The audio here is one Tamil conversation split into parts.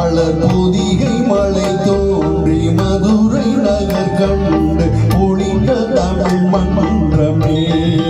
பொதிகை மலை தோன்றி மதுரை நகர் கண்டு ஒளிந்த தமிழ் மன்றமே.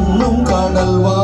உண்ணும் கடல்வா